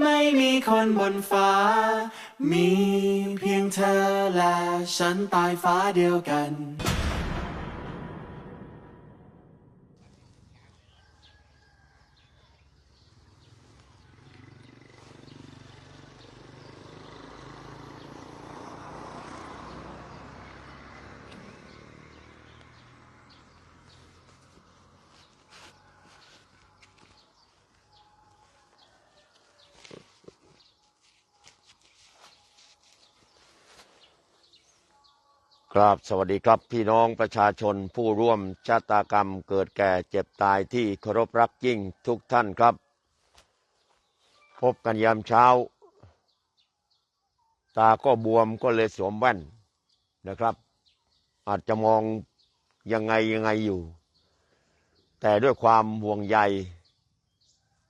ไม่มีคนบนฟ้า มีเพียงเธอและฉันตายฟ้าเดียวกัน ครับสวัสดีครับพี่น้องประชาชนผู้ร่วมชะตากรรมเกิดแก่เจ็บตายที่เคารพรักยิ่งทุกท่านครับ พบกันยามเช้า ตาก็บวมก็เลยสวมแว่นนะครับ อาจจะมองยังไงยังไงอยู่ แต่ด้วยความห่วงใย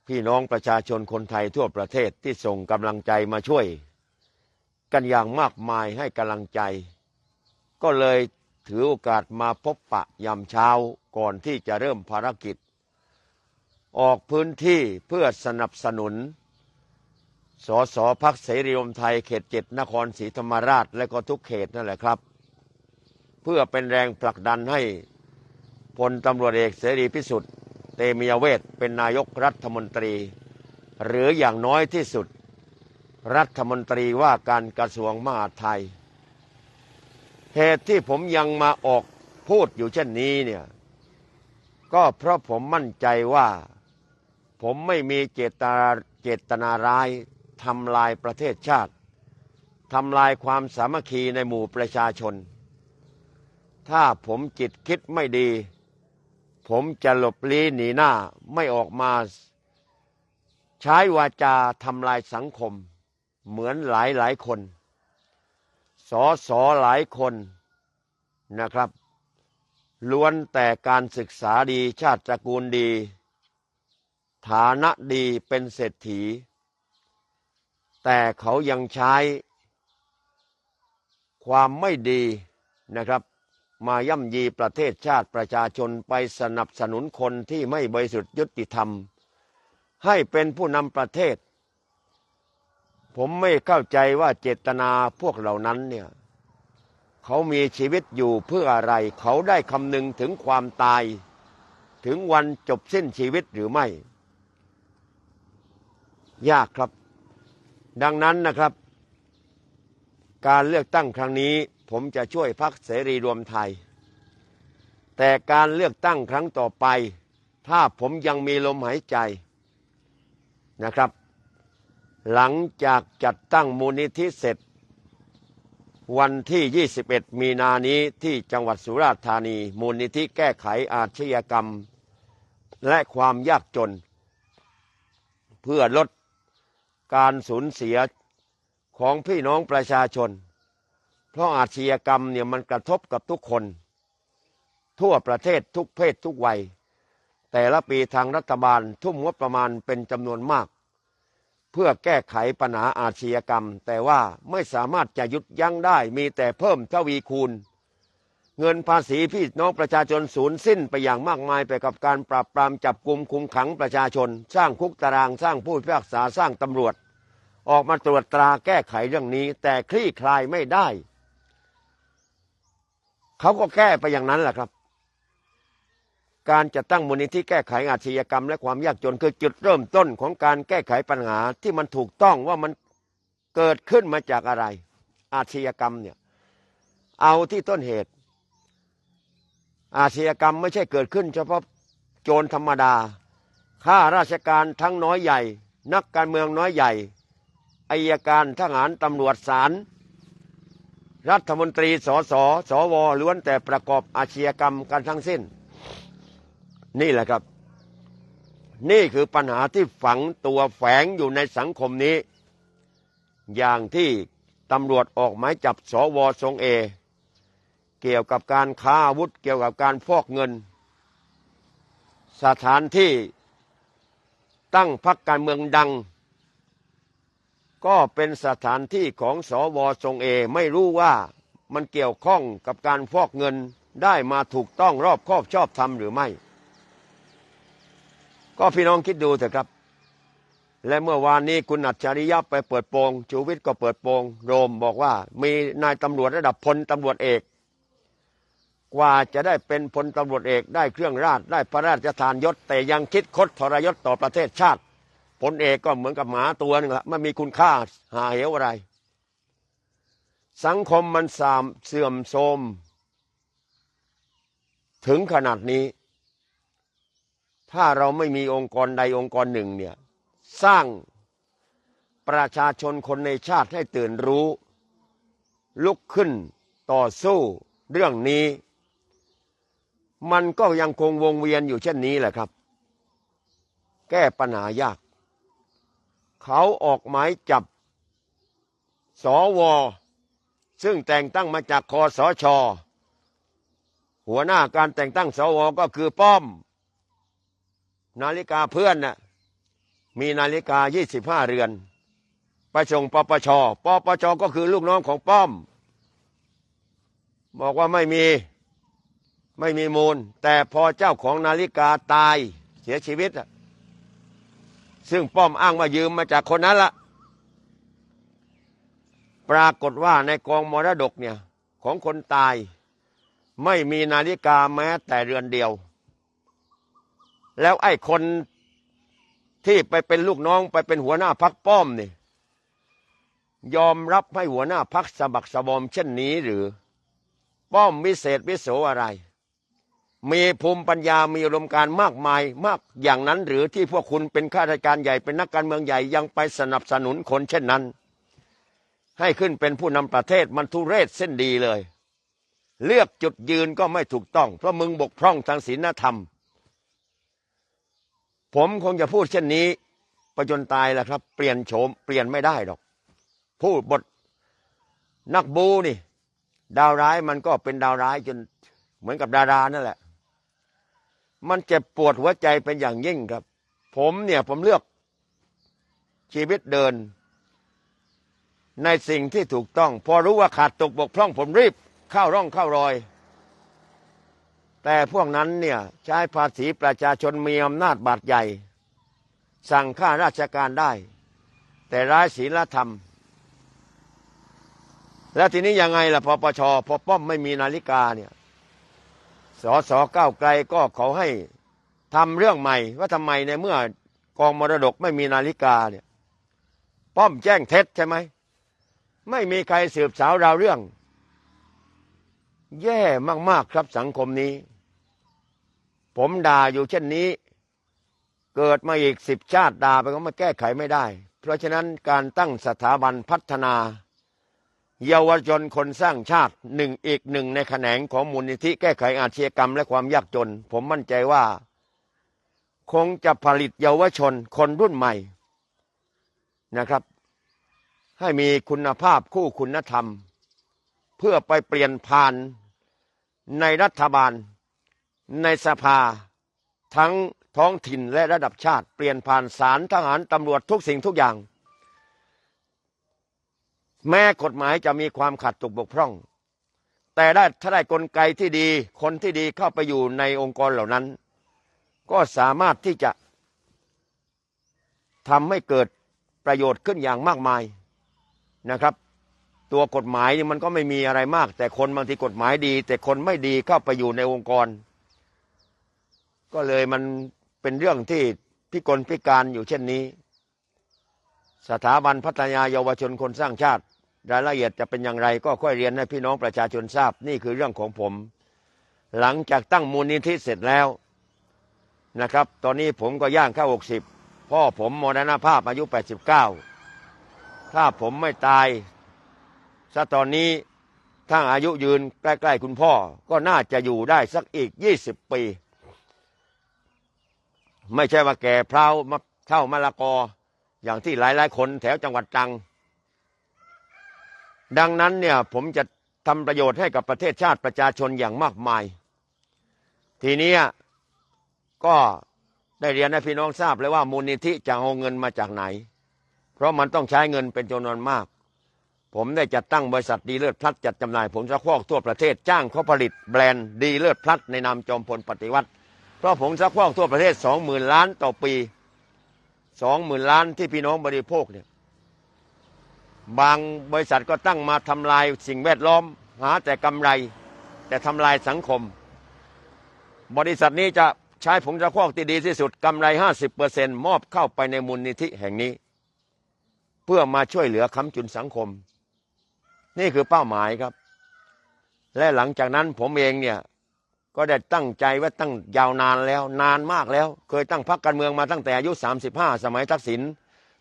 พี่น้องประชาชนคนไทยทั่วประเทศที่ส่งกำลังใจมาช่วย กันอย่างมากมายให้กำลังใจ ก็เลยถือโอกาสมาพบปะยามเช้าก่อนที่จะเริ่มภารกิจ ออกพื้นที่เพื่อสนับสนุน สสพักเสรีรวมไทยเขตเจ็ดนครศรีธรรมราชและก็ทุกเขตนั่นแหละครับ เพื่อเป็นแรงผลักดันให้พลตำรวจเอกเสรีพิสุทธิ์เตมียเวทเป็นนายกรัฐมนตรี หรืออย่างน้อยที่สุด รัฐมนตรีว่าการกระทรวงมหาดไทย เหตุที่ผมยังมาออกพูดอยู่เช่นนี้เนี่ย ก็เพราะผมมั่นใจว่า ผมไม่มีเจตนาเจตนาร้ายทำลายประเทศชาติทำลายความสามัคคีในหมู่ประชาชน ถ้าผมจิตคิดไม่ดี ผมจะหลบลี้หนีหน้าไม่ออกมาใช้วาจาทำลายสังคม เหมือนหลายหลายคน สอสอหลายคนนะครับ ล้วนแต่การศึกษาดีชาติตระกูลดี ฐานะดีเป็นเศรษฐี แต่เขายังใช้ ความไม่ดีนะครับ มาย่ำยีประเทศชาติประชาชนไปสนับสนุนคนที่ไม่บริสุทธิ์ยุติธรรม ให้เป็นผู้นำประเทศ ผมไม่เข้าใจว่าเจตนาพวกเหล่านั้นเนี่ยเขามีชีวิตอยู่เพื่ออะไร เขาได้คำนึงถึงความตาย ถึงวันจบสิ้นชีวิตหรือไม่ ยากครับ ดังนั้นนะครับ การเลือกตั้งครั้งนี้ ผมจะช่วยพักเสรีรวมไทย แต่การเลือกตั้งครั้งต่อไป ถ้าผมยังมีลมหายใจนะครับ หลังจากจัดตั้งมูลนิธิเสร็จ วันที่ 21 มีนานี้ที่จังหวัดสุราษฎร์ธานี มูลนิธิแก้ไขอาชญากรรม และความยากจน เพื่อลดการสูญเสียของพี่น้องประชาชน เพราะอาชญากรรมเนี่ยมันกระทบกับทุกคน ทั่วประเทศทุกเพศทุกวัย แต่ละปีทางรัฐบาลทุ่มงบประมาณเป็นจำนวนมาก เพื่อแก้ไขปัญหาอาชญากรรม แต่ว่าไม่สามารถจะหยุดยั้งได้มีแต่เพิ่มทวีคูณ เงินภาษีพี่น้องประชาชนสูญสิ้นไปอย่างมากมายไปกับการปราบปรามจับกลุ่มคุมขังประชาชน สร้างคุกตารางสร้างผู้พิพากษาสร้างตำรวจ ออกมาตรวจตราแก้ไขเรื่องนี้ แต่คลี่คลายไม่ได้ เขาก็แก้ไปอย่างนั้นแหละครับ การจะตั้งมูลนิธิแก้ไขอาชญากรรม และความยากจนคือจุดเริ่มต้นของการแก้ไขปัญหาที่มันถูกต้องว่ามันเกิดขึ้นมาจากอะไร อาชญากรรมเนี่ยเอาที่ต้นเหตุ อาชญากรรมไม่ใช่เกิดขึ้น เฉพาะโจรธรรมดาข้าราชการทั้งน้อยใหญ่ นักการเมืองน้อยใหญ่อายการทหารตำรวจศาลรัฐมนตรีสสสวล้วนแต่ประกอบอาชญากรรมกันทั้งสิ้น นี่แหละครับ นี่คือปัญหาที่ฝังตัวแฝงอยู่ในสังคมนี้ อย่างที่ตำรวจออกหมายจับสวทรงเอ เกี่ยวกับการค้าอาวุธ เกี่ยวกับการฟอกเงิน สถานที่ตั้งพักการเมืองดัง ก็เป็นสถานที่ของสวทรงเอไม่รู้ว่ามันเกี่ยวข้องกับการฟอกเงินได้มาถูกต้องรอบครอบชอบธรรมหรือไม่ ก็พี่น้องคิดดูเถอะครับ และเมื่อวานนี้คุณอัจฉริยะไปเปิดโปงชูวิทย์ก็เปิดโปงโรมบอกว่า มีนายตำรวจระดับพลตำรวจเอก กว่าจะได้เป็นพลตำรวจเอก ได้เครื่องราชได้พระราชทานยศ แต่ยังคิดคดทรยศต่อประเทศชาติพลเอกก็เหมือนกับหมาตัวหนึงละไม่มีคุณค่าหาเหวอะไร สังคมมันสามเสื่อมโทรมถึงขนาดนี้ ถ้าเราไม่มีองค์กรใดองค์กรหนึ่งเนี่ยสร้างประชาชนคนในชาติให้ตื่นรู้ ลุกขึ้นต่อสู้เรื่องนี้ มันก็ยังคงวงเวียนอยู่เช่นนี้แหละครับ แก้ปัญหายาก เขาออกหมายจับสวซึ่งแต่งตั้งมาจากคอสชหัวหน้าการแต่งตั้งสวก็คือป้อม นาฬิกาเพื่อนน่ะมีนาฬิกา 25 เรือนไปส่งปปชปปชก็คือลูกน้องของป้อม บอกว่าไม่มีไม่มีมูล แต่พอเจ้าของนาฬิกาตายเสียชีวิต ซึ่งป้อมอ้างว่ายืมมาจากคนนั้นละปรากฏว่าในกองมรดกเนี่ยของคนตาย ไม่มีนาฬิกาแม้แต่เรือนเดียว แล้วไอ้คนที่ไปเป็นลูกน้องไปเป็นหัวหน้าพักป้อมนี่ ยอมรับให้หัวหน้าพักสะบักสะบอมเช่นนี้หรือ ป้อมวิเศษวิโสอะไร มีภูมิปัญญามีอุดมณ์การมากมายมากอย่างนั้นหรือที่พวกคุณเป็นข้าราชการใหญ่เป็นนักการเมืองใหญ่ยังไปสนับสนุนคนเช่นนั้น ให้ขึ้นเป็นผู้นำประเทศมันทุเรศเส้นดีเลย เลือกจุดยืนก็ไม่ถูกต้อง เพราะมึงบกพร่องทางศีลธรรม ผมคงจะพูดเช่นนี้ไปจนตายแหละครับ เปลี่ยนโฉมเปลี่ยนไม่ได้หรอก พูดบทนักบูนี่ ดาวร้ายมันก็เป็นดาวร้ายจนเหมือนกับดารานั่นแหละ มันเจ็บปวดหัวใจเป็นอย่างยิ่งครับ ผมเนี่ยผมเลือกชีวิตเดิน ในสิ่งที่ถูกต้อง พอรู้ว่าขาดตกบกพร่องผมรีบ เข้าร่องเข้ารอย แต่พวกนั้นเนี่ยใช้ภาษีประชาชนมีอำนาจบาดใหญ่ สั่งข้าราชการได้ แต่ร้ายศีลธรรม แล้วทีนี้ยังไงล่ะปปชพอป้อมไม่มีนาฬิกาเนี่ยสสก้าวไกลก็เขาให้ทำเรื่องใหม่ ว่าทำไมในเมื่อกองมรดกไม่มีนาฬิกาเนี่ยป้อมแจ้งเท็จใช่ไหมไม่มีใครสืบสาวราวเรื่อง แย่มาก ๆ ครับสังคมนี้ ผมด่าอยู่เช่นนี้ เกิดมาอีกสิบชาติด่าไปก็มาแก้ไขไม่ได้ เพราะฉะนั้นการตั้งสถาบันพัฒนา เยาวชนคนสร้างชาติหนึ่งอีกหนึ่งในแขนงของมูลนิธิแก้ไขอาชญากรรมและความยากจน ผมมั่นใจว่า คงจะผลิตเยาวชนคนรุ่นใหม่นะครับ ให้มีคุณภาพคู่คุณธรรม เพื่อไปเปลี่ยนผ่านในรัฐบาล ในสภา ทั้งท้องถิ่นและระดับชาติเปลี่ยนผ่านศาลทหารตำรวจทุกสิ่งทุกอย่าง แม้กฎหมายจะมีความขัดตกบกพร่อง แต่ได้ถ้าได้กลไกที่ดีคนที่ดีเข้าไปอยู่ในองค์กรเหล่านั้น ก็สามารถที่จะทำให้เกิดประโยชน์ขึ้นอย่างมากมายนะครับ ตัวกฎหมายนี่มันก็ไม่มีอะไรมาก แต่คนบางทีกฎหมายดี แต่คนไม่ดีเข้าไปอยู่ในองค์กร ก็เลยมันเป็นเรื่องที่พิกลพิการอยู่เช่นนี้ สถาบันพัฒนาเยาวชนคนสร้างชาติ รายละเอียดจะเป็นอย่างไร ก็ค่อยเรียนให้พี่น้องประชาชนทราบนี่คือเรื่องของผม หลังจากตั้งมูลนิธิเสร็จแล้วนะครับ ตอนนี้ผมก็ย่างเข้าหกสิบพ่อผมมรณภาพอายุ 89 ถ้าผมไม่ตายซะตอนนี้ถ้าอายุยืนใกล้ ๆ คุณพ่อก็น่าจะอยู่ได้สักอีก 20 ปี ไม่ใช่ว่าแก่เพลามาเท่ามะละกอ อย่างที่หลายๆ คนแถวจังหวัดตรัง ดังนั้นเนี่ยผมจะทำประโยชน์ให้กับประเทศชาติประชาชนอย่างมากมาย ทีนี้ก็ได้เรียนให้พี่น้องทราบเลยว่ามูลนิธิจะเอาเงินมาจากไหน เพราะมันต้องใช้เงินเป็นจำนวนมาก ผมได้จัดตั้งบริษัทดีเลิศพลัดจัดจำหน่ายผงซักฟอกทั่วประเทศจ้างเขาผลิตแบรนด์ดีเลิศพลัดในนามจอมพลปฏิวัติ ราะผงซักฟอกทั่วประเทศสองหมื่นล้านต่อปีสองหมื่นล้านที่พี่น้องบริโภคเนี่ยบางบริษัทก็ตั้งมาทำลายสิ่งแวดล้อม หาแต่กำไร แต่ทำลายสังคม บริษัทนี้จะใช้ผงจะคอกที่ดีที่สุดกำไร 50%มอบเข้าไปในมูลนิธิแห่งนี้ เพื่อมาช่วยเหลือค้ำจุนสังคม นี่คือเป้าหมายครับ และหลังจากนั้นผมเองเนี่ย ก็ได้ตั้งใจว่าตั้งยาวนานแล้ว นานมากแล้ว เคยตั้งพรรคการเมืองมาตั้งแต่อายุ 35 สมัยทักษิณ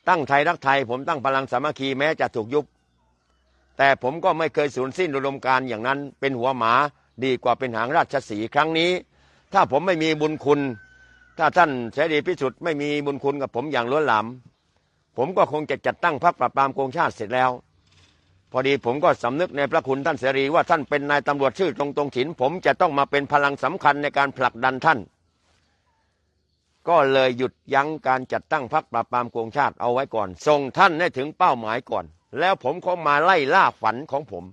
ตั้งไทยรักไทย ผมตั้งพลังสามัคคีแม้จะถูกยุบ แต่ผมก็ไม่เคยสูญสิ้นอุดมการอย่างนั้น เป็นหัวหมาดีกว่าเป็นหางราชสีครั้งนี้ ถ้าผมไม่มีบุญคุณ ถ้าท่านเสรีพิสุทธิ์ไม่มีบุญคุณกับผมอย่างล้นหลามผมก็คงจะจัดตั้งพรรคปราบปรามโกงชาติเสร็จแล้ว พอดีผมก็สำนึกในพระคุณท่านเสรีว่าท่านเป็นนายตำรวจชื่อตรงตรงฉิน ผมจะต้องมาเป็นพลังสำคัญในการผลักดันท่าน ก็เลยหยุดยั้งการจัดตั้งพรรคปราบปรามโกงชาติเอาไว้ก่อน ส่งท่านให้ถึงเป้าหมายก่อน แล้วผมก็มาไล่ล่าฝันของผม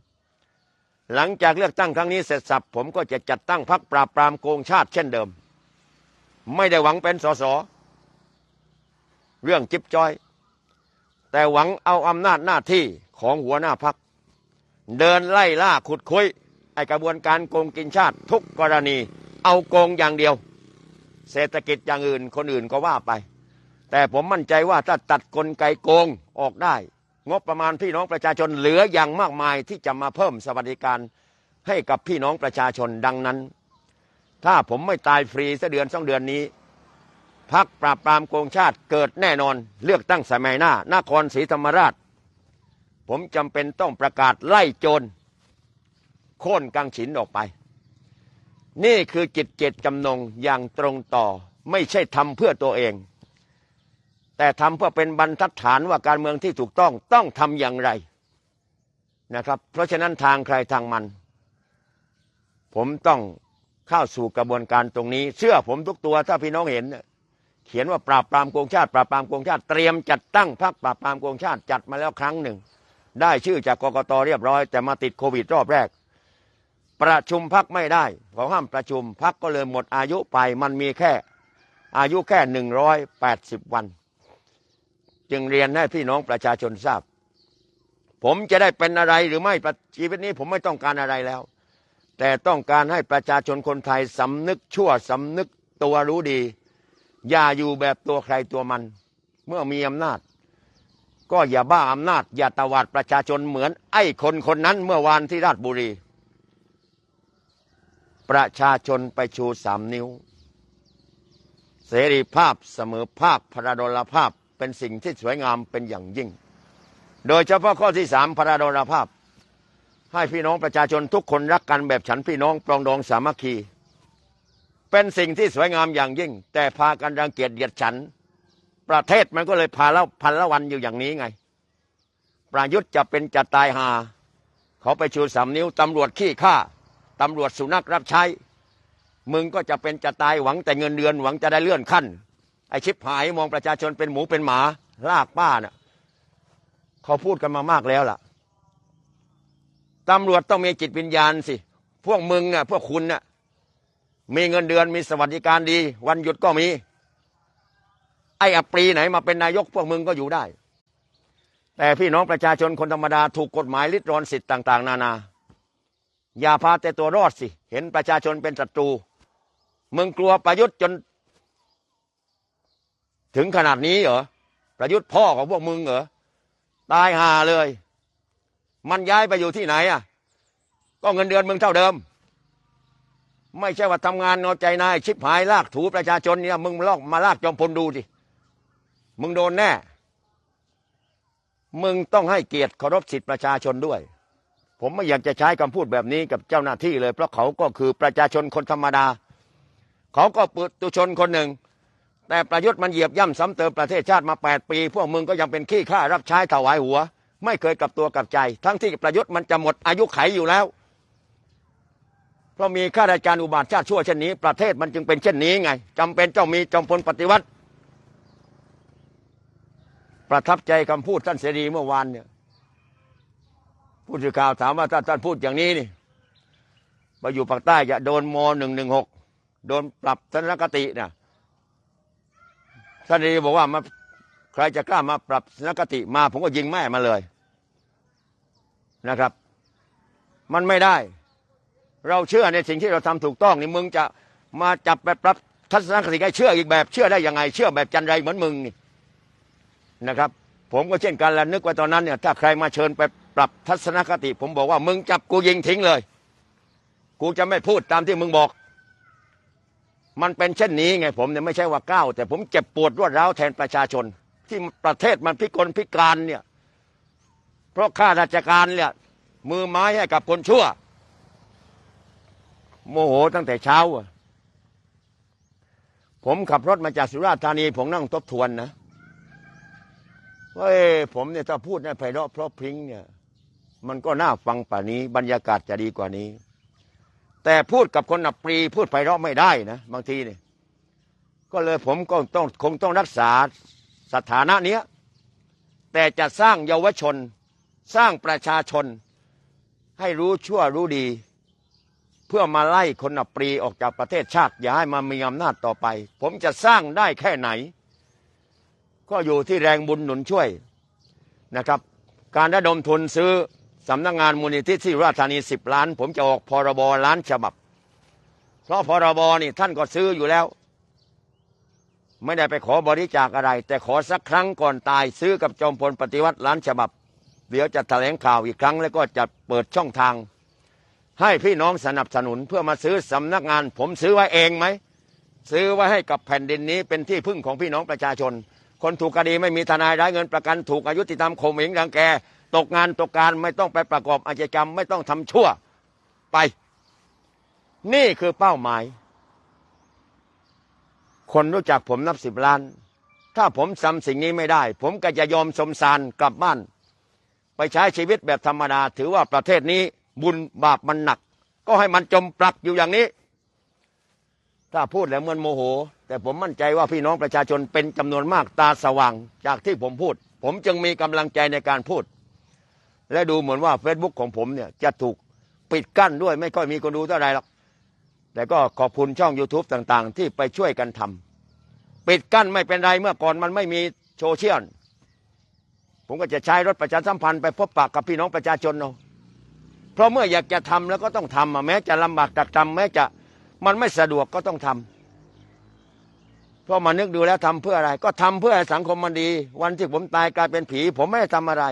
หลังจากเลือกตั้งครั้งนี้เสร็จสับผมก็จะจัดตั้งพรรคปราบปรามโกงชาติเช่นเดิม ไม่ได้หวังเป็นสสเรื่องจิ๊บจอย แต่หวังเอาอำนาจหน้าที่ ของหัวหน้าพัก เดินไล่ล่าขุดคุยไอกระบวนการโกงกินชาติทุกกรณี เอาโกงอย่างเดียว เศรษฐกิจอย่างอื่นคนอื่นก็ว่าไป แต่ผมมั่นใจว่าถ้าตัดกลไกโกงออกได้ งบประมาณพี่น้องประชาชนเหลืออย่างมากมายที่จะมาเพิ่มสวัสดิการให้กับพี่น้องประชาชนดังนั้น ถ้าผมไม่ตายฟรีสักเดือนสองเดือนนี้พักปราบปรามโกงชาติเกิดแน่นอนเลือกตั้งสมัยหน้านครศรีธรรมราช ผมจำเป็นต้องประกาศไล่โจรโค่นกังฉินออกไป นี่คือจิตเจตจำนงอย่างตรงต่อไม่ใช่ทำเพื่อตัวเอง แต่ทำเพื่อเป็นบรรทัดฐานว่าการเมืองที่ถูกต้องต้องทำอย่างไรนะครับ เพราะฉะนั้นทางใครทางมัน ผมต้องเข้าสู่กระบวนการตรงนี้ เชื่อผมทุกตัวถ้าพี่น้องเห็นเนี่ยเขียนว่าปราบปรามโกงชาติ ปราบปรามโกงชาติเตรียมจัดตั้งพรรคปราบปรามโกงชาติจัดมาแล้วครั้งหนึ่ง ได้ชื่อจากกกตเรียบร้อย แต่มาติดโควิดรอบแรก ประชุมพักไม่ได้เขาห้ามประชุมพักก็เลยหมดอายุไปมันมีแค่อายุแค่หนึ่งร้อยแปดสิบวัน จึงเรียนให้พี่น้องประชาชนทราบ ผมจะได้เป็นอะไรหรือไม่ประชีวิตนี้ผมไม่ต้องการอะไรแล้ว แต่ต้องการให้ประชาชนคนไทยสำนึกชั่วสำนึกตัวรู้ดี อย่าอยู่แบบตัวใครตัวมัน เมื่อมีอำนาจ ก็อย่าบ้าอำนาจ อย่าตวาดประชาชนเหมือน ไอ้คนคนนั้นเมื่อวานที่ราชบุรี ประชาชนไปชูสามนิ้ว เสรีภาพเสมอภาคพระดลภาพเป็นสิ่งที่สวยงามเป็นอย่างยิ่ง โดยเฉพาะข้อที่สามพระดลภาพ ให้พี่น้องประชาชนทุกคนรักกันแบบฉันพี่น้องปรองดองสามัคคี เป็นสิ่งที่สวยงามอย่างยิ่ง แต่พากันรังเกียจเหยียดฉัน ประเทศมันก็เลยพาแล้วพันละวันอยู่อย่างนี้ไง ประยุทธ์จะเป็นจะตายหา เขาไปชูสามนิ้วตำรวจขี้ข้าตำรวจสุนัขรับใช้ มึงก็จะเป็นจะตายหวังแต่เงินเดือนหวังจะได้เลื่อนขั้น ไอชิบหายมองประชาชนเป็นหมูเป็นหมา ลากป้าเน่ะเขาพูดกันมามากแล้วล่ะตำรวจต้องมีจิตวิญญาณสิ พวกมึงน่ะพวกคุณน่ะมีเงินเดือนมีสวัสดิการดี วันหยุดก็มี ไอ้อปรีไหนมาเป็นนายกพวกมึงก็อยู่ได้ แต่พี่น้องประชาชนคนธรรมดาถูกกฎหมายลิดรอนสิทธิ์ต่าง ๆ นานา อย่าพาแต่ตัวรอดสิ เห็นประชาชนเป็นศัตรู มึงกลัวประยุทธ์จน ถึงขนาดนี้เหรอ ประยุทธ์พ่อของพวกมึงเหรอ ตายห่าเลย มันย้ายไปอยู่ที่ไหนอะ ก็เงินเดือนมึงเท่าเดิม ไม่ใช่ว่าทำงานเอาใจนาย ชิบหายลากถูประชาชนเนี่ยมึงลอกมาลากจอมพลดูสิ มึงโดนแน่ มึงต้องให้เกียรติเคารพสิทธิประชาชนด้วย ผมไม่อยากจะใช้คำพูดแบบนี้กับเจ้าหน้าที่เลย เพราะเขาก็คือประชาชนคนธรรมดา เขาก็ปุตุชนคนหนึ่ง แต่ประยุทธ์มันเหยียบย่ำซ้ำเติมประเทศชาติมา 8 ปี พวกมึงก็ยังเป็นขี้ข้ารับใช้ถวายหัว ไม่เคยกลับตัวกลับใจ ทั้งที่ประยุทธ์มันจะหมดอายุไขอยู่แล้ว เพราะมีข้าราชการอุบาทชาติชั่วเช่นนี้ ประเทศมันจึงเป็นเช่นนี้ไงจำเป็นต้องมีจอมพลปฏิวัติ ประทับใจคำพูดท่านเสรีเมื่อวานเนี่ยผู้สื่อข่าวถามว่าถ้าท่านพูดอย่างนี้นี่ไปอยู่ภาคใต้จะโดนมหนึ่งหนึ่งหกโดนปรับทัศนคตินะท่านเสรีบอกว่ามาใครจะกล้ามาปรับทัศนคติมาผมก็ยิงแม่มาเลยนะครับ มันไม่ได้ เราเชื่อในสิ่งที่เราทำถูกต้องนี่มึงจะมาจับไปปรับทัศนคติให้เชื่ออีกแบบเชื่อได้ยังไง เชื่อแบบจันไรเหมือนมึงนี่ นะครับ ผมก็เช่นกันแล้วนึกว่าตอนนั้นเนี่ยถ้าใครมาเชิญไปปรับทัศนคติ ผมบอกว่ามึงจับกูยิงทิ้งเลย กูจะไม่พูดตามที่มึงบอก มันเป็นเช่นนี้ไงผมเนี่ยไม่ใช่ว่าก้าวแต่ผมเจ็บปวดรวดร้าวแทนประชาชน ที่ประเทศมันพิกลพิการเนี่ยเพราะข้าราชการเนี่ยมือไม้ให้กับคนชั่ว โมโหตั้งแต่เช้า ผมขับรถมาจากสุราษฎร์ธานี ผมนั่งทบทวนนะ ว่าเอ้ผมเนี่ยถ้าพูดในไพเราะเพราะพริ้งเนี่ย มันก็น่าฟังป่านี้ บรรยากาศจะดีกว่านี้ แต่พูดกับคนอับปรี พูดไพเราะไม่ได้นะ บางทีเนี่ยก็เลยผมก็ต้องคงต้องรักษาสถานะเนี้ยแต่จะสร้างเยาวชน สร้างประชาชน ให้รู้ชั่วรู้ดี เพื่อมาไล่คนอับปรีออกจากประเทศชาติ อย่าให้มามีอำนาจต่อไป ผมจะสร้างได้แค่ไหน ก็อยู่ที่แรงบุญหนุนช่วยนะครับ การระดมทุนซื้อสำนักงงานมูลนิธิที่ราชธานีสิบล้าน ผมจะออกพรบล้านฉบับ เพราะพรบนี่ท่านก็ซื้ออยู่แล้ว ไม่ได้ไปขอบริจาคอะไร แต่ขอสักครั้งก่อนตายซื้อกับจอมพลปฏิวัติล้านฉบับ เดี๋ยวจะแถลงข่าวอีกครั้ง แล้วก็จะเปิดช่องทาง ให้พี่น้องสนับสนุนเพื่อมาซื้อสำนักงาน ผมซื้อไว้เองไหมซื้อไว้ให้กับแผ่นดินนี้เป็นที่พึ่งของพี่น้องประชาชน คนถูกคดีไม่มีทนายได้เงินประกันถูกอายุติธรรมข่มเหงรังแก ตกงานตกการไม่ต้องไปประกอบอาชญากรรมไม่ต้องทำชั่วไป นี่คือเป้าหมาย คนรู้จักผมนับสิบล้าน ถ้าผมทำสิ่งนี้ไม่ได้ ผมก็จะยอมสมสารกลับบ้าน ไปใช้ชีวิตแบบธรรมดา ถือว่าประเทศนี้บุญบาปมันหนัก ก็ให้มันจมปลักอยู่อย่างนี้ ถ้าพูดแล้วเหมือนโมโห แต่ผมมั่นใจว่าพี่น้องประชาชนเป็นจำนวนมากตาสว่าง จากที่ผมพูด ผมจึงมีกำลังใจในการพูด และดูเหมือนว่า Facebook ของผมเนี่ยจะถูกปิดกั้นด้วยไม่ค่อยมีคนดูเท่าไหร่หรอกแต่ก็ขอบคุณช่อง YouTube ต่างๆ ที่ไปช่วยกันทำปิดกั้นไม่เป็นไรเมื่อก่อนมันไม่มีโซเชียลผมก็จะใช้รถประชาสัมพันธ์ไปพบปะกับพี่น้องประชาชนเอาะเพราะเมื่ออยากจะทำแล้วก็ต้องทำอะแม้จะลำบากตักจำแม้จะ มันไม่สะดวกก็ต้องทำเพราะมานึกดูแล้วทำเพื่ออะไร ก็ทำเพื่อให้สังคมมันดี วันที่ผมตายกลายเป็นผี ผมไม่ได้ทำอะไร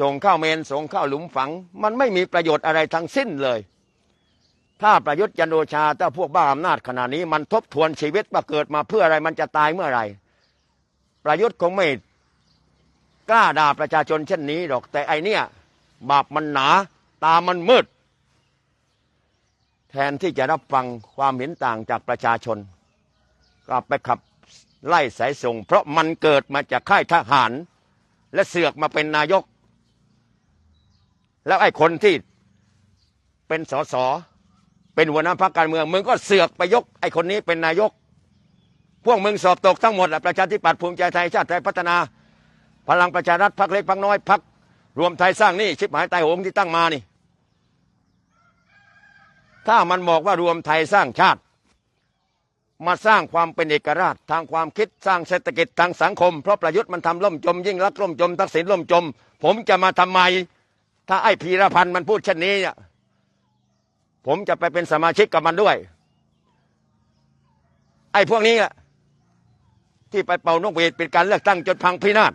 ส่งเข้าเมนส่งเข้าหลุมฝัง มันไม่มีประโยชน์อะไรทั้งสิ้นเลย ถ้าประยุทธ์จันโอชาถ้าพวกบ้าอำนาจขนาดนี้ มันทบทวนชีวิตว่าเกิดมาเพื่ออะไรมันจะตายเมื่อไหรประยุทธ์คงไม่กล้าด่าประชาชนเช่นนี้หรอกแต่ไอเนี่ยบาปมันหนา ตามันมืด แทนที่จะรับฟังความเห็นต่างจากประชาชน ก็ไปขับไล่สายส่ง เพราะมันเกิดมาจากค่ายทหาร และเสือกมาเป็นนายก แล้วไอ้คนที่เป็นสสเป็นหัวหน้าพรรคการเมือง มึงก็เสือกไปยก ไอ้คนนี้เป็นนายก พวกมึงสอบตกทั้งหมดแหละประชาธิปัตย์ภูมิใจไทยชาติไทยพัฒนา พลังประชารัฐพรรคเล็กพรรคน้อยพรรครวมไทยสร้างนี่ชิบหายตายโหงที่ตั้งมานี่ ถ้ามันบอกว่ารวมไทยสร้างชาติ มาสร้างความเป็นเอกราช ทางความคิดสร้างเศรษฐกิจทางสังคม เพราะประยุทธ์มันทำล่มจม ยิ่งรักล่มจม ทักษิณล่มจม ผมจะมาทำไม ถ้าไอ้พีรพันธ์มันพูดเช่นนี้เนี่ยผมจะไปเป็นสมาชิกกับมันด้วย ไอ้พวกนี้ที่ไปเป่านกหวีดเป็นการเลือกตั้งจนพังพินาศ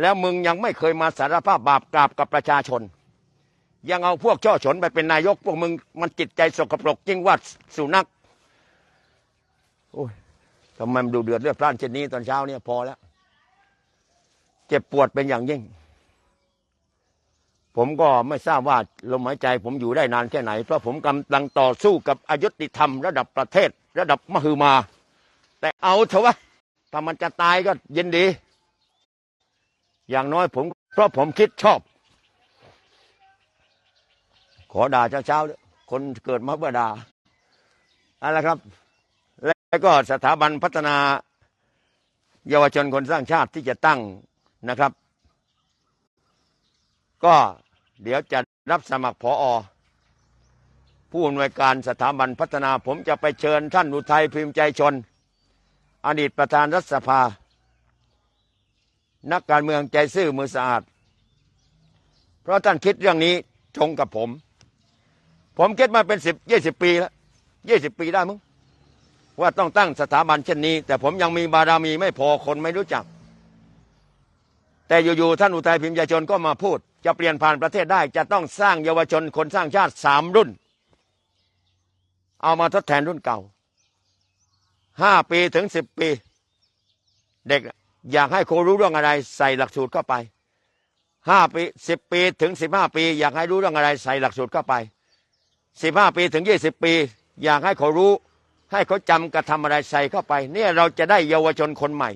แล้วมึงยังไม่เคยมาสารภาพบาปกราบกับประชาชน ยังเอาพวกช่อฉนไปเป็นนายกพวกมึงมันจิตใจสกปรกยิ่งว่าสุนัขโอ้ยทำไมมันดูเดือดเลือดพล่านเช่นนี้ตอนเช้าเนี่ยพอแล้ว เจ็บปวดเป็นอย่างยิ่ง ผมก็ไม่ทราบว่าลมหายใจ ผมอยู่ได้นานแค่ไหน เพราะผมกำลังต่อสู้กับอายุติธรรมระดับประเทศ ระดับมหึมา แต่เอาเถอะวะถ้ามันจะตายก็ยินดี อย่างน้อยผม เพราะผมคิดชอบ ขอด่าเช้าๆด้วยคนเกิดมาเพื่อด่าอะไรครับ แล้วก็สถาบันพัฒนา เยาวชนคนสร้างชาติที่จะตั้งนะครับ ก็เดี๋ยวจะรับสมัครพออผู้อำนวยการสถาบันพัฒนา ผมจะไปเชิญท่านอุทัยพิมพ์ใจชน อดีตประธานรัฐสภา นักการเมืองใจซื่อมือสะอาด เพราะท่านคิดเรื่องนี้ตรงกับผม ผมคิดมาเป็นสิบยี่สิบปีแล้วยี่สิบปีได้มั้งว่าต้องตั้งสถาบันเช่นนี้ แต่ผมยังมีบารมีไม่พอคนไม่รู้จัก แต่อยู่ๆท่านอุทัยพิมพ์ใจชนก็มาพูด จะเปลี่ยนผ่านประเทศได้จะต้องสร้างเยาวชนคนสร้างชาติสามรุ่น เอามาทดแทนรุ่นเก่าห้าปีถึงสิบปี เด็กอยากให้ครูรู้เรื่องอะไร ใส่หลักสูตรเข้าไปห้าปีสิบปีถึงสิบห้าปี อยากให้รู้เรื่องอะไร ใส่หลักสูตรเข้าไป สิบห้าปีถึงยี่สิบปี อยากให้เขารู้ ให้เขาจำกระทำอะไรใส่เข้าไป เนี่ยเราจะได้เยาวชนคนใหม่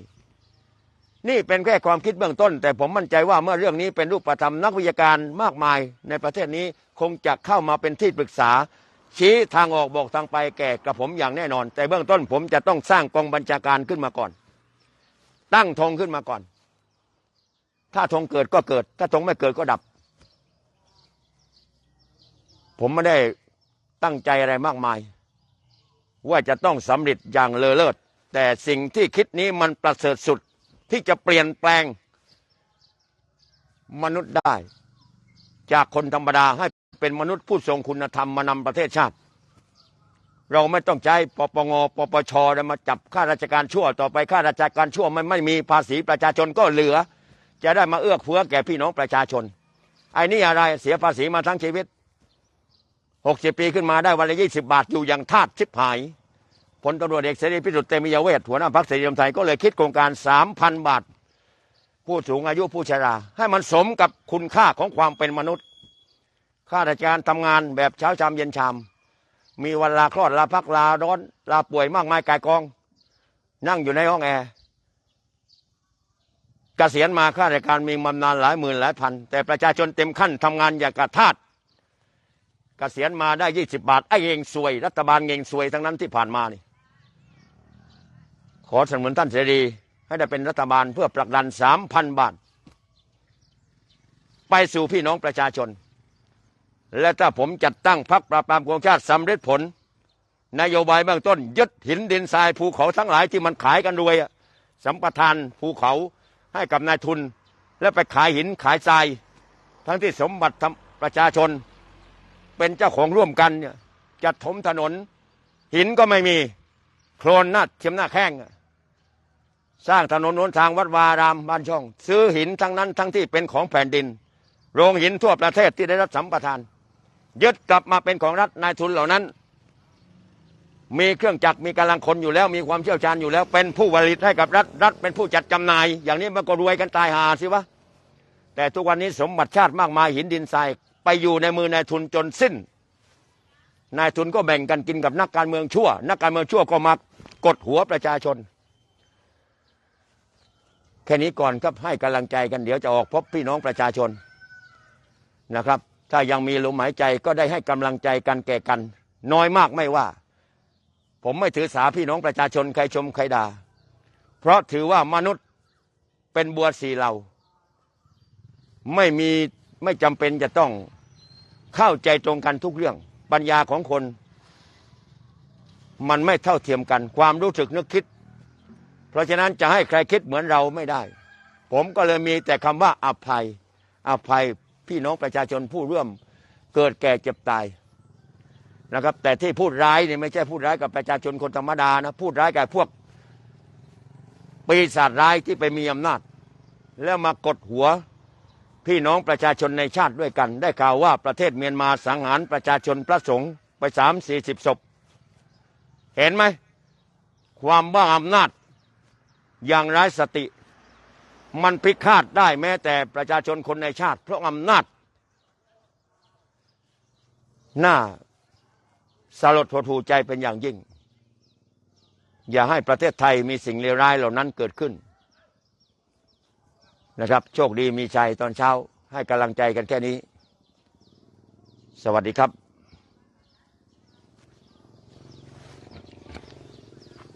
นี่เป็นแค่ความคิดเบื้องต้น แต่ผมมั่นใจว่าเมื่อเรื่องนี้เป็นรูปธรรมนักวิชาการมากมาย ในประเทศนี้คงจะเข้ามาเป็นที่ปรึกษา ชี้ทางออกบอกทางไปแก่กับผมอย่างแน่นอน แต่เบื้องต้นผมจะต้องสร้างกองบัญชาการขึ้นมาก่อน ตั้งธงขึ้นมาก่อน ถ้าธงเกิดก็เกิด ถ้าธงไม่เกิดก็ดับ ผมไม่ได้ ตั้งใจอะไรมากมาย ว่าจะต้องสำเร็จอย่างเลอเลิศ แต่สิ่งที่คิดนี้มันประเสริฐสุดที่จะเปลี่ยนแปลงมนุษย์ได้ จากคนธรรมดาให้เป็นมนุษย์ผู้ทรงคุณธรรมมานำประเทศชาติ เราไม่ต้องใช้ปปงปปชมาจับข้าราชการชั่ว ต่อไปข้าราชการชั่วมันไม่มีภาษีประชาชนก็เหลือ จะได้มาเอื้อเฟื้อแก่พี่น้องประชาชนไอ้นี่อะไรเสียภาษีมาทั้งชีวิต หกสิบปีขึ้นมาได้วันละยี่สิบาทอยู่อย่างทาสชิบหายพลตำรวจเอกเสรีพิสุทธิ์เตมียเวทหัวหน้าพรรคเสรีรวมไทยก็เลยคิดโครงการสามพันบาท ผู้สูงอายุผู้ชรา ให้มันสมกับคุณค่าของความเป็นมนุษย์ข้าราชการทำงานแบบเช้าชามเย็นชามมีวันลาคลอดลาพักลาร้อนลาป่วยมากมายกายกอง นั่งอยู่ในห้องแอร์เกษียณมาข้าราชการมีบำนาญหลายหมื่นหลายพัน แต่ประชาชนเต็มขั้นทำงานอย่างกระทาส เกษียณมาได้ยี่สิบาทไอ้เองซวย รัฐบาลเองซวยทั้งนั้นที่ผ่านมานี่ ขอสนับสนุนท่านเสรี ให้ได้เป็นรัฐบาลเพื่อผลักดันสามพันบาท ไปสู่พี่น้องประชาชน และถ้าผมจัดตั้งพรรคปราบปรามโกงชาติสำเร็จผล นโยบายเบื้องต้น ยึดหินดินทรายภูเขาทั้งหลายที่มันขายกันรวยสัมปทานภูเขาให้กับนายทุน แล้วไปขายหินขายทราย ทั้งที่สมบัติทำประชาชน เป็นเจ้าของร่วมกันเนี่ยจัดถมถนน หินก็ไม่มีโคลนหน้าเทียมหน้าแข้งสร้างถนนหนทางวัดวารามบ้านช่อง ซื้อหินทั้งนั้นทั้งที่เป็นของแผ่นดิน โรงหินทั่วประเทศที่ได้รับสัมปทาน ยึดกลับมาเป็นของรัฐนายทุนเหล่านั้น มีเครื่องจักรมีกำลังคนอยู่แล้ว มีความเชี่ยวชาญอยู่แล้ว เป็นผู้ผลิตให้กับรัฐรัฐเป็นผู้จัดจำหน่าย อย่างนี้มันก็รวยกันตายหาสิวะแต่ทุกวันนี้สมบัติชาติมากมายหินดินทราย ไปอยู่ในมือนายทุนจนสิ้น นายทุนก็แบ่งกันกินกับนักการเมืองชั่ว นักการเมืองชั่วก็มากดหัวประชาชน แค่นี้ก่อนครับให้กำลังใจกันเดี๋ยวจะออกพบพี่น้องประชาชนนะครับ ถ้ายังมีลมหายใจก็ได้ให้กำลังใจกันแก่กัน น้อยมากไม่ว่า ผมไม่ถือสาพี่น้องประชาชนใครชมใครด่าเพราะถือว่ามนุษย์เป็นบัวสีเหล่า ไม่มี ไม่จำเป็นจะต้องเข้าใจตรงกันทุกเรื่อง ปัญญาของคน มันไม่เท่าเทียมกัน ความรู้สึกนึกคิด เพราะฉะนั้นจะให้ใครคิดเหมือนเราไม่ได้ ผมก็เลยมีแต่คำว่าอภัย อภัยพี่น้องประชาชนผู้ร่วมเกิดแก่เจ็บตายนะครับ แต่ที่พูดร้ายนี่ไม่ใช่พูดร้ายกับประชาชนคนธรรมดานะพูดร้ายกับพวกปีศาจร้ายที่ไปมีอำนาจ แล้วมากดหัว พี่น้องประชาชนในชาติด้วยกัน ได้ข่าวว่าประเทศเมียนมาสังหารประชาชนพระสงฆ์ไปสามสี่สิบศพ เห็นไหม ความบ้าอำนาจอย่างไร้สติ มันพิฆาตได้แม้แต่ประชาชนคนในชาติ เพราะอำนาจหน้าสลดหดหูใจเป็นอย่างยิ่ง อย่าให้ประเทศไทยมีสิ่งเลวร้ายเหล่านั้นเกิดขึ้น นะครับ โชคดีมีชัยตอนเช้าให้กำลังใจกันแค่นี้ สวัสดีครับ